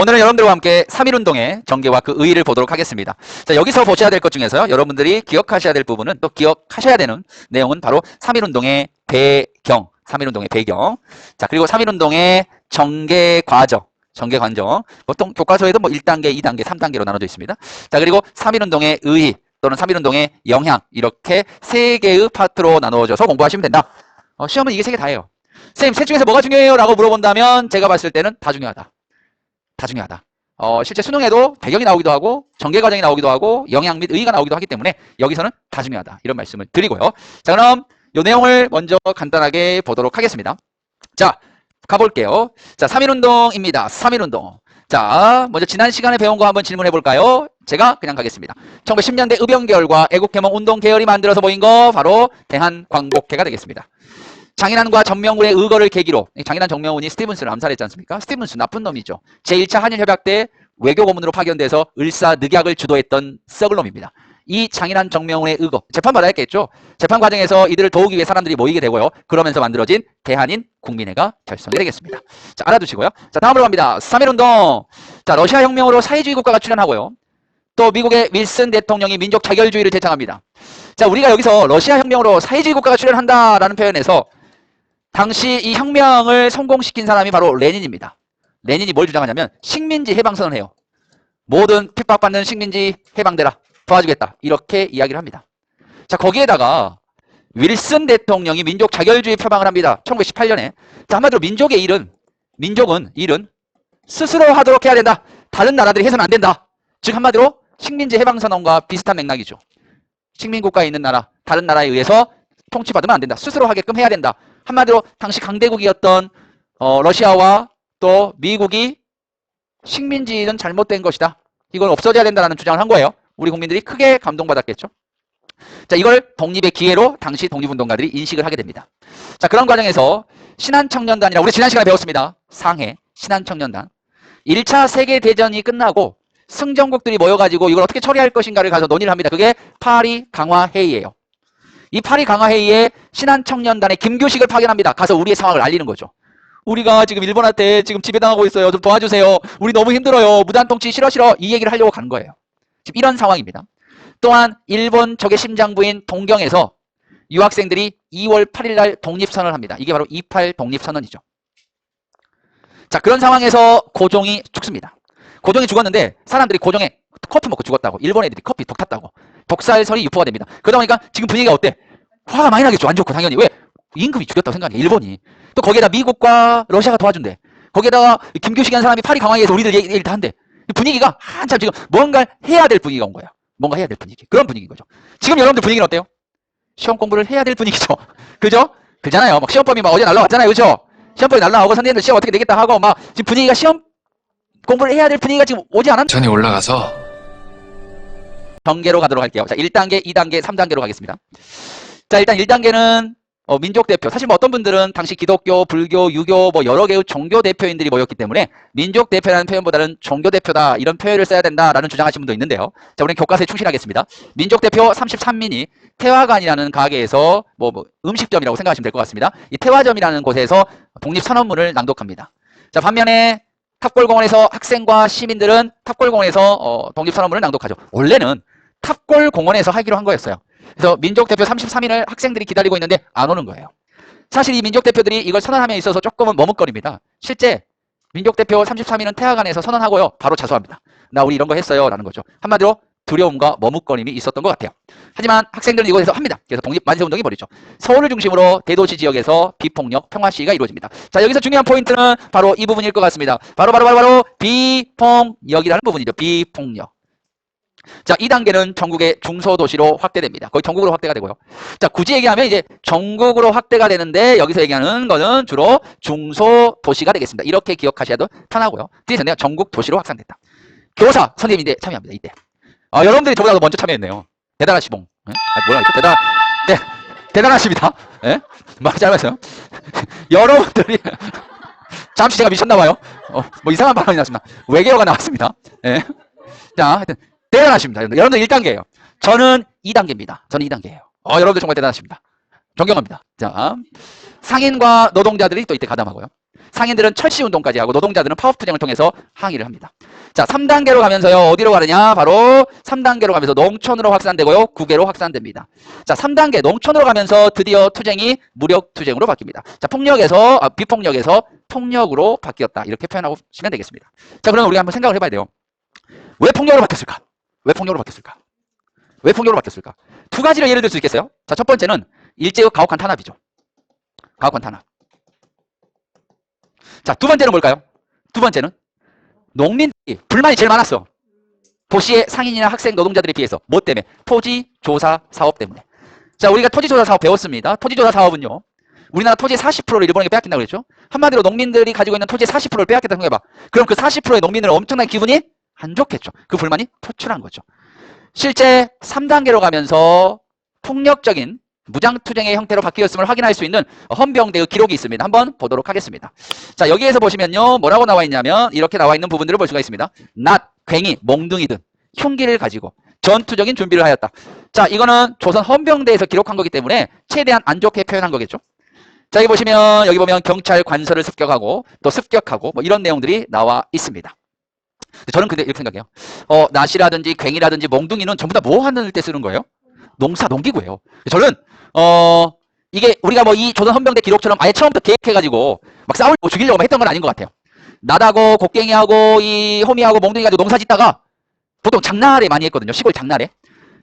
오늘은 여러분들과 함께 3.1운동의 전개와 그 의의를 보도록 하겠습니다. 자, 여기서 보셔야 될 것 중에서요. 여러분들이 기억하셔야 될 부분은 또 기억하셔야 되는 내용은 바로 3.1운동의 배경, 3.1운동의 배경. 자, 그리고 3.1운동의 전개 과정, 전개 과정. 보통 교과서에도 뭐 1단계, 2단계, 3단계로 나눠져 있습니다. 자, 그리고 3.1운동의 의의 또는 3.1운동의 영향 이렇게 세 개의 파트로 나누어져서 공부하시면 된다. 어, 시험은 이게 세 개 다예요. 선생님, 셋 중에서 뭐가 중요해요? 라고 물어본다면 제가 봤을 때는 다 중요하다. 다 중요하다. 어, 실제 수능에도 배경이 나오기도 하고 전개 과정이 나오기도 하고 영향 및 의의가 나오기도 하기 때문에 여기서는 다 중요하다. 이런 말씀을 드리고요. 자, 그럼 이 내용을 먼저 간단하게 보도록 하겠습니다. 자, 가볼게요. 자, 3.1운동입니다. 3.1운동. 자, 먼저 지난 시간에 배운 거 한번 질문해 볼까요? 제가 그냥 가겠습니다. 1910년대 의병계열과 애국개몽 운동 계열이 만들어서 모인 거 바로 대한광복회가 되겠습니다. 장인환과 정명훈의 의거를 계기로 장인환 정명훈이 스티븐스를 암살했지 않습니까? 스티븐스 나쁜 놈이죠. 제1차 한일협약 때 외교 고문으로 파견돼서 을사 늑약을 주도했던 썩을 놈입니다. 이 장인환 정명훈의 의거 재판 받아야 했겠죠. 재판 과정에서 이들을 도우기 위해 사람들이 모이게 되고요. 그러면서 만들어진 대한인 국민회가 결성이 되겠습니다. 자 알아두시고요. 자 다음으로 갑니다. 3.1운동. 자 러시아 혁명으로 사회주의 국가가 출현하고요. 또 미국의 윌슨 대통령이 민족 자결주의를 제창합니다. 자 우리가 여기서 러시아 혁명으로 사회주의 국가가 출현한다라는 표현에서 당시 이 혁명을 성공시킨 사람이 바로 레닌입니다. 레닌이 뭘 주장하냐면 식민지 해방 선언해요. 모든 핍박받는 식민지 해방되라. 도와주겠다. 이렇게 이야기를 합니다. 자 거기에다가 윌슨 대통령이 민족 자결주의 표방을 합니다. 1918년에. 자 한마디로 민족의 일은 민족은 일은 스스로 하도록 해야 된다. 다른 나라들이 해서는 안 된다. 즉 한마디로 식민지 해방 선언과 비슷한 맥락이죠. 식민국가에 있는 나라, 다른 나라에 의해서 통치받으면 안 된다. 스스로 하게끔 해야 된다. 한마디로 당시 강대국이었던 어, 러시아와 또 미국이 식민지는 잘못된 것이다. 이걸 없어져야 된다는 주장을 한 거예요. 우리 국민들이 크게 감동받았겠죠. 자, 이걸 독립의 기회로 당시 독립운동가들이 인식을 하게 됩니다. 자, 그런 과정에서 신한청년단이라 우리 지난 시간에 배웠습니다. 상해 신한청년단. 1차 세계대전이 끝나고 승전국들이 모여가지고 이걸 어떻게 처리할 것인가를 가서 논의를 합니다. 그게 파리 강화회의예요. 이 파리 강화회의에 신한 청년단의 김규식을 파견합니다. 가서 우리의 상황을 알리는 거죠. 우리가 지금 일본한테 지금 지배당하고 있어요. 좀 도와주세요. 우리 너무 힘들어요. 무단 통치 싫어 싫어. 이 얘기를 하려고 간 거예요. 지금 이런 상황입니다. 또한 일본 적의 심장부인 동경에서 유학생들이 2월 8일 날 독립선언을 합니다. 이게 바로 28 독립선언이죠. 자 그런 상황에서 고종이 죽습니다. 고종이 죽었는데 사람들이 고종에 커피 먹고 죽었다고 일본 애들이 커피 독 탔다고 독살설이 유포가 됩니다. 그러다 보니까 지금 분위기가 어때? 화가 많이 나겠죠. 안 좋고 당연히 왜? 임금이 죽였다고 생각해 일본이 또 거기에다 미국과 러시아가 도와준대. 거기에다가 김규식이라는 사람이 파리 강화에서 우리들 얘기- 얘기를 다 한대. 분위기가 한참 지금 뭔가 해야 될 분위기가 온 거야. 뭔가 해야 될 분위기. 그런 분위기인 거죠. 지금 여러분들 분위기는 어때요? 시험 공부를 해야 될 분위기죠. 그죠? 그잖아요. 막 시험범위 막 어제 날라왔잖아요. 그죠? 시험범위 날라오고 선생님들 시험 어떻게 되겠다 하고 막 지금 분위기가 시험 공부를 해야 될 분위기가 지금 오지 않았 전이 올라가서 전개로 가도록 할게요. 자, 1단계, 2단계, 3단계로 가겠습니다. 자, 일단 1단계는 어, 민족 대표. 사실 뭐 어떤 분들은 당시 기독교, 불교, 유교 뭐 여러 개의 종교 대표인들이 모였기 때문에 민족 대표라는 표현보다는 종교 대표다 이런 표현을 써야 된다라는 주장하시는 분도 있는데요. 자, 우리는 교과서에 충실하겠습니다. 민족 대표 33민이 태화관이라는 가게에서 뭐, 뭐 음식점이라고 생각하시면 될 것 같습니다. 이 태화점이라는 곳에서 독립 선언문을 낭독합니다. 자, 반면에 탑골공원에서 학생과 시민들은 탑골공원에서 어, 독립선언문을 낭독하죠. 원래는 탑골 공원에서 하기로 한 거였어요. 그래서 민족 대표 33인을 학생들이 기다리고 있는데 안 오는 거예요. 사실 이 민족 대표들이 이걸 선언함에 있어서 조금은 머뭇거립니다. 실제 민족 대표 33인은 태화관에서 선언하고요. 바로 자수합니다. 나 우리 이런 거 했어요. 라는 거죠. 한마디로 두려움과 머뭇거림이 있었던 것 같아요. 하지만 학생들은 이곳에서 합니다. 그래서 독립 만세 운동이 벌이죠. 서울을 중심으로 대도시 지역에서 비폭력 평화 시위가 이루어집니다. 자 여기서 중요한 포인트는 바로 이 부분일 것 같습니다. 바로 바로 바로 바로 비폭력이라는 부분이죠. 비폭력. 자, 2단계는 전국의 중소도시로 확대됩니다. 거의 전국으로 확대가 되고요. 자, 굳이 얘기하면 이제 전국으로 확대가 되는데 여기서 얘기하는 거는 주로 중소도시가 되겠습니다. 이렇게 기억하셔도 편하고요. 뒤에서 내가 전국 도시로 확산됐다. 교사 선생님인데 참여합니다. 이때. 아, 여러분들이 저보다 먼저 참여했네요. 대단하시봉. 예? 아, 뭐라 그랬죠? 대단, 네, 대단하십니다. 예? 말 잘하세요. 여러분들이 잠시 제가 미쳤나봐요. 어, 뭐 이상한 발언이 났습니다. 외계어가 나왔습니다. 예. 자, 하여튼 대단하십니다. 여러분들. 여러분들 1단계예요. 저는 2단계입니다. 저는 2단계예요. 어, 여러분들 정말 대단하십니다. 존경합니다. 자, 상인과 노동자들이 또 이때 가담하고요. 상인들은 철시 운동까지 하고 노동자들은 파업 투쟁을 통해서 항의를 합니다. 자, 3단계로 가면서요. 어디로 가느냐? 바로 3단계로 가면서 농촌으로 확산되고요. 국외로 확산됩니다. 자, 3단계 농촌으로 가면서 드디어 투쟁이 무력 투쟁으로 바뀝니다. 자, 폭력에서 아, 비폭력에서 폭력으로 바뀌었다. 이렇게 표현하고 시면 되겠습니다. 자, 그러면 우리가 한번 생각을 해 봐야 돼요. 왜 폭력으로 바뀌었을까? 왜 폭력으로 바뀌었을까? 왜 폭력으로 바뀌었을까? 두 가지를 예를 들 수 있겠어요? 자, 첫 번째는 일제의 가혹한 탄압이죠. 가혹한 탄압. 자, 두 번째는 뭘까요? 두 번째는 농민들이 불만이 제일 많았어. 도시의 상인이나 학생 노동자들에 비해서 뭐 때문에? 토지 조사 사업 때문에. 자, 우리가 토지 조사 사업 배웠습니다. 토지 조사 사업은요. 우리나라 토지의 40%를 일본에게 빼앗긴다고 그랬죠? 한마디로 농민들이 가지고 있는 토지의 40%를 빼앗겼다 생각해봐. 그럼 그 40%의 농민들은 엄청난 기분이 안 좋겠죠. 그 불만이 표출한 거죠. 실제 3단계로 가면서 폭력적인 무장투쟁의 형태로 바뀌었음을 확인할 수 있는 헌병대의 기록이 있습니다. 한번 보도록 하겠습니다. 자, 여기에서 보시면요. 뭐라고 나와 있냐면 이렇게 나와 있는 부분들을 볼 수가 있습니다. 낫, 괭이, 몽둥이 등 흉기를 가지고 전투적인 준비를 하였다. 자, 이거는 조선 헌병대에서 기록한 거기 때문에 최대한 안 좋게 표현한 거겠죠. 자, 여기 보시면 여기 보면 경찰 관서를 습격하고 또 습격하고 뭐 이런 내용들이 나와 있습니다. 저는 근데 이렇게 생각해요. 어, 낫이라든지 괭이라든지 몽둥이는 전부 다 뭐 하는 때 쓰는 거예요? 농사, 농기구예요. 저는 어 이게 우리가 뭐 이 조선 헌병대 기록처럼 아예 처음부터 계획해가지고 막 싸우고 죽이려고 했던 건 아닌 것 같아요. 나다고 곡괭이하고 이 호미하고 몽둥이 가지고 농사 짓다가 보통 장날에 많이 했거든요. 시골 장날에.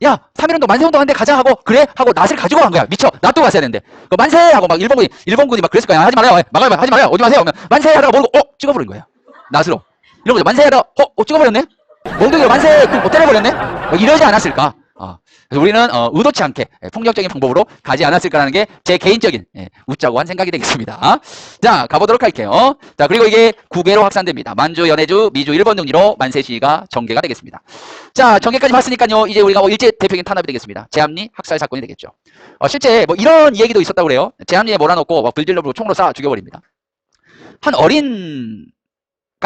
야, 3일운동 만세운동 하는데 가자 하고 그래 하고 낫을 가지고 간 거야. 미쳐. 놔두고 갔어야 되는데. 그 만세 하고 막 일본군이 일본군이 막 그랬을 거야. 하지 말아요. 막아요. 하지 말아요. 오지 마세요. 하면 만세 하다가 모르고 어 찍어버린 거예요. 낫으로. 이런 거죠. 만세 하다가 어, 어 찍어버렸네. 몽둥이로 만세 그못 때려버렸네. 뭐 이러지 않았을까. 어. 그래서 우리는 어, 의도치 않게 예, 폭력적인 방법으로 가지 않았을까라는 게 제 개인적인 예, 웃자고 한 생각이 되겠습니다. 자 가보도록 할게요. 자 그리고 이게 국외로 확산됩니다. 만주, 연해주, 미주, 일본 등지로 만세 시위가 전개가 되겠습니다. 자 전개까지 봤으니까요. 이제 우리가 뭐 일제 대표적인 탄압이 되겠습니다. 제암리 학살 사건이 되겠죠. 어, 실제 뭐 이런 얘기도 있었다고 그래요. 제암리에 몰아넣고 막 불질러 부고 총으로 쏴 죽여버립니다. 한 어린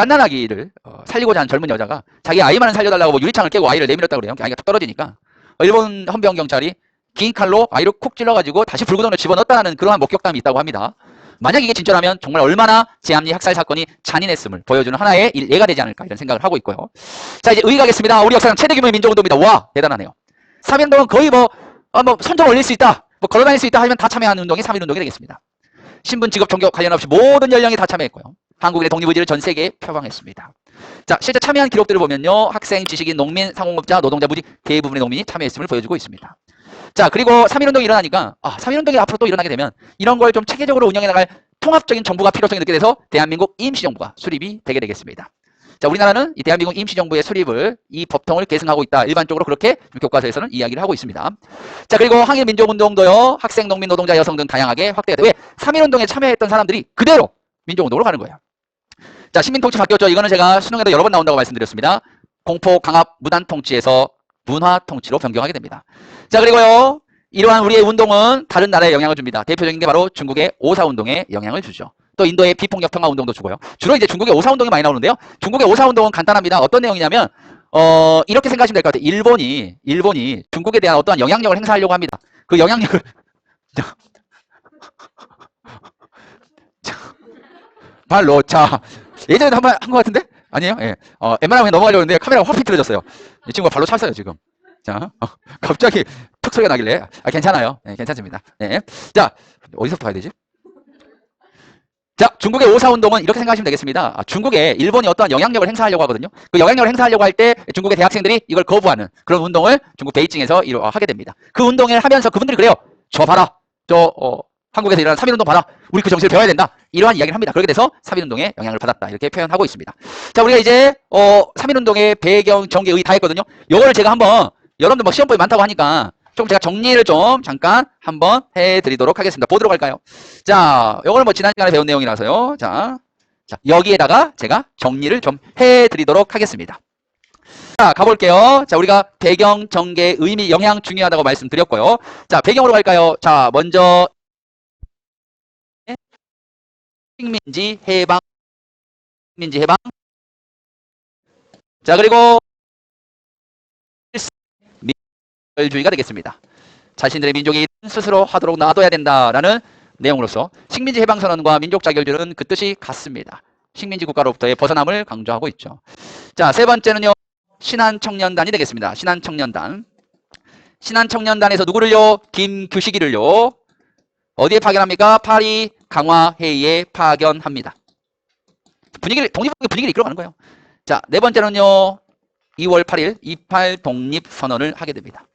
갓난아기를 어, 살리고자 한 젊은 여자가 자기 아이만을 살려달라고 뭐 유리창을 깨고 아이를 내밀었다고 그래요. 아이가 툭 떨어지니까 어, 일본 헌병 경찰이 긴 칼로 아이를 쿡 찔러가지고 다시 불구덩이로 집어넣었다는 그러한 목격담이 있다고 합니다. 만약 이게 진짜라면 정말 얼마나 제암리 학살 사건이 잔인했음을 보여주는 하나의 일- 예가 되지 않을까 이런 생각을 하고 있고요. 자 이제 의가겠습니다. 우리 역사상 최대 규모의 민족운동입니다. 와 대단하네요. 3.1운동은 거의 뭐, 어, 뭐 선정 올릴 수 있다. 뭐 걸어다닐 수 있다 하면 다 참여하는 운동이 3.1운동이 되겠습니다. 신분, 직업, 종교 관련 없이 모든 연령이 다 참여했고요. 한국의 독립의지를 전 세계에 표방했습니다. 자, 실제 참여한 기록들을 보면요. 학생, 지식인, 농민, 상공업자, 노동자, 무직 대부분의 농민이 참여했음을 보여주고 있습니다. 자, 그리고 3.1운동이 일어나니까 아, 3.1운동이 앞으로 또 일어나게 되면 이런 걸 좀 체계적으로 운영해 나갈 통합적인 정부가 필요성이 느끼게 돼서 대한민국 임시정부가 수립이 되게 되겠습니다. 자, 우리나라는 이 대한민국 임시정부의 수립을 이 법통을 계승하고 있다. 일반적으로 그렇게 교과서에서는 이야기를 하고 있습니다. 자, 그리고 항일민족운동도요. 학생, 농민, 노동자, 여성 등 다양하게 확대가 되고 왜 3.1운동에 참여했던 사람들이 그대로 민족운동으로 가는 거예요. 자, 식민통치 바뀌었죠. 이거는 제가 수능에도 여러 번 나온다고 말씀드렸습니다. 공포, 강압, 무단 통치에서 문화 통치로 변경하게 됩니다. 자, 그리고요. 이러한 우리의 운동은 다른 나라에 영향을 줍니다. 대표적인 게 바로 중국의 오사 운동에 영향을 주죠. 또 인도의 비폭력 평화 운동도 주고요. 주로 이제 중국의 오사 운동이 많이 나오는데요. 중국의 오사 운동은 간단합니다. 어떤 내용이냐면 어, 이렇게 생각하시면 될 것 같아요. 일본이 일본이 중국에 대한 어떠한 영향력을 행사하려고 합니다. 그 영향력을 발로 자 예전에도 한 번 한 것 같은데 아니에요? 예. 어, 웬만하면 넘어가려고 했는데 카메라가 확 비틀어졌어요. 이 친구가 발로 찼어요 지금. 자, 어, 갑자기 툭 소리가 나길래 아, 괜찮아요. 예, 괜찮습니다. 예. 자, 어디서부터 가야 되지? 자, 중국의 오사운동은 이렇게 생각하시면 되겠습니다. 아, 중국에 일본이 어떠한 영향력을 행사하려고 하거든요. 그 영향력을 행사하려고 할 때 중국의 대학생들이 이걸 거부하는 그런 운동을 중국 베이징에서 이루, 어, 하게 됩니다. 그 운동을 하면서 그분들이 그래요. 저 봐라. 저 어, 한국에서 일어난 3.1운동 봐라. 우리 그 정신을 배워야 된다. 이러한 이야기를 합니다. 그렇게 돼서 3.1운동에 영향을 받았다. 이렇게 표현하고 있습니다. 자, 우리가 이제 어, 3.1운동의 배경, 전개, 의다 했거든요. 요거를 제가 한번 여러분들 뭐 시험법이 많다고 하니까 좀 제가 정리를 좀 잠깐 한번 해드리도록 하겠습니다. 보도록 할까요? 자, 요거는 뭐 지난 시간에 배운 내용이라서요. 자, 자 여기에다가 제가 정리를 좀 해드리도록 하겠습니다. 자, 가볼게요. 자, 우리가 배경, 전개, 의미, 영향 중요하다고 말씀드렸고요. 자, 배경으로 갈까요? 자, 먼저 식민지 해방, 식민지 해방. 자, 그리고 민주주의가 되겠습니다. 자신들의 민족이 스스로 하도록 놔둬야 된다라는 내용으로서 식민지 해방 선언과 민족 자결들은 그 뜻이 같습니다. 식민지 국가로부터의 벗어남을 강조하고 있죠. 자, 세 번째는요. 신한 청년단이 되겠습니다. 신한 청년단. 신한 청년단에서 누구를요? 김규식이를요. 어디에 파견합니까? 파리 강화회의에 파견합니다. 분위기를, 독립운동의 분위기를 이끌어가는 거예요. 자, 네 번째는요. 2월 8일 28 독립 선언을 하게 됩니다.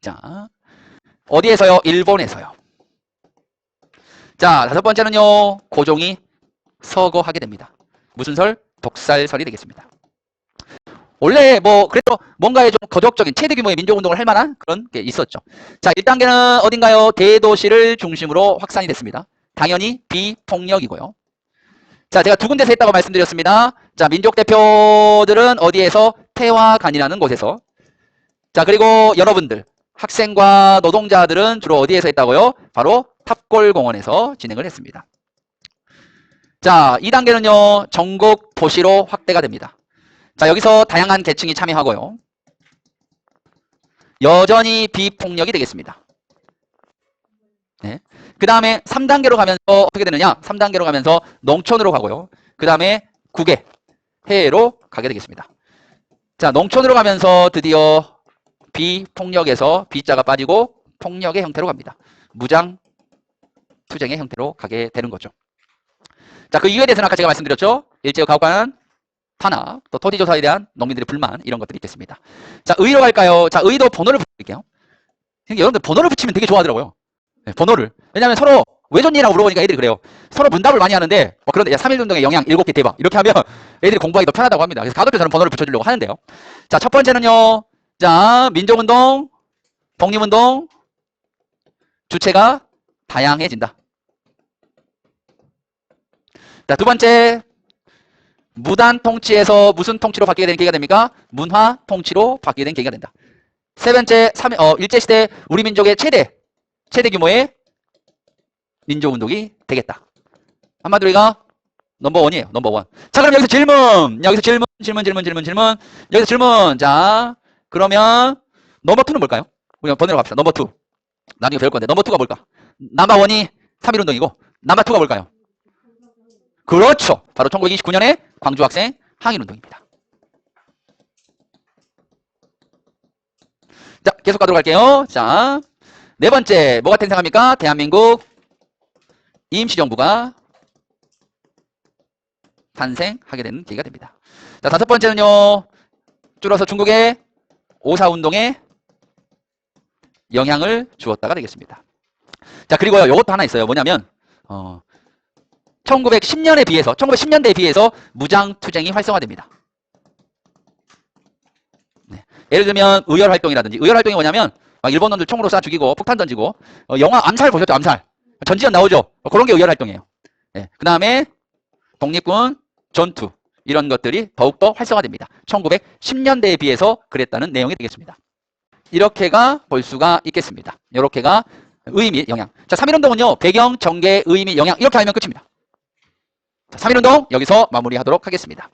자, 어디에서요? 일본에서요. 자, 다섯 번째는요. 고종이 서거하게 됩니다. 무슨 설? 독살설이 되겠습니다. 원래 뭐 그래도 뭔가의 좀 거적적인 최대 규모의 민족운동을 할 만한 그런 게 있었죠. 자, 1단계는 어딘가요? 대도시를 중심으로 확산이 됐습니다. 당연히 비폭력이고요. 자, 제가 두 군데서 했다고 말씀드렸습니다. 자, 민족 대표들은 어디에서? 태화관이라는 곳에서. 자, 그리고 여러분들, 학생과 노동자들은 주로 어디에서 했다고요? 바로 탑골공원에서 진행을 했습니다. 자, 2단계는요, 전국 도시로 확대가 됩니다. 자, 여기서 다양한 계층이 참여하고요. 여전히 비폭력이 되겠습니다. 네. 그 다음에 3단계로 가면서 어떻게 되느냐? 3단계로 가면서 농촌으로 가고요. 그 다음에 국외, 해외로 가게 되겠습니다. 자, 농촌으로 가면서 드디어 비폭력에서 B자가 빠지고 폭력의 형태로 갑니다. 무장 투쟁의 형태로 가게 되는 거죠. 자, 그 이유에 대해서는 아까 제가 말씀드렸죠. 일제의 가혹한 탄압, 또 토지조사에 대한 농민들의 불만 이런 것들이 있겠습니다. 자, 의로 갈까요? 자, 의도 번호를 붙일게요. 여러분들 번호를 붙이면 되게 좋아하더라고요. 네, 번호를. 왜냐하면 서로 왜 좋니라고 물어보니까 애들이 그래요. 서로 문답을 많이 하는데 뭐 그런데 3.1운동의 영향 7개 대박 이렇게 하면 애들이 공부하기 더 편하다고 합니다. 그래서 가급적 저는 번호를 붙여주려고 하는데요. 자, 첫 번째는요. 자, 민족운동, 독립운동, 주체가 다양해진다. 자, 두 번째, 무단 통치에서 무슨 통치로 바뀌게 되는 계기가 됩니까? 문화 통치로 바뀌게 되는 계기가 된다. 세 번째, 삼- 어, 일제시대 우리 민족의 최대, 최대 규모의 민족운동이 되겠다. 한마디로 이가 넘버원이에요. 넘버원. 자, 그럼 여기서 질문. 여기서 질문, 질문, 질문, 질문, 질문. 여기서 질문. 자, 그러면 넘버2는 뭘까요? 우리가 번호로 갑시다. 넘버2. 나중에 배울 건데 넘버2가 뭘까? 넘버원이 3.1운동이고 넘버2가 뭘까요? 그렇죠. 바로 1929년에 광주 학생 항일운동입니다. 자, 계속 가도록 할게요. 자, 네 번째, 뭐가 탄생합니까? 대한민국 임시정부가 탄생하게 되는 계기가 됩니다. 자, 다섯 번째는요, 줄여서 중국의 오사운동에 영향을 주었다가 되겠습니다. 자, 그리고요, 요것도 하나 있어요. 뭐냐면, 어, 1910년에 비해서, 1910년대에 비해서 무장투쟁이 활성화됩니다. 네. 예를 들면, 의열활동이라든지, 의열활동이 뭐냐면, 막 일본 놈들 총으로 쏴 죽이고, 폭탄 던지고, 어, 영화 암살 보셨죠? 암살. 전지현 나오죠? 어, 그런 게 의열 활동이에요. 그 다음에, 독립군 전투. 이런 것들이 더욱더 활성화됩니다. 1910년대에 비해서 그랬다는 내용이 되겠습니다. 이렇게가 볼 수가 있겠습니다. 이렇게가 의미, 영향. 자, 3.1운동은요, 배경, 전개, 의미, 영향. 이렇게 알면 끝입니다. 자, 3.1운동 여기서 마무리하도록 하겠습니다.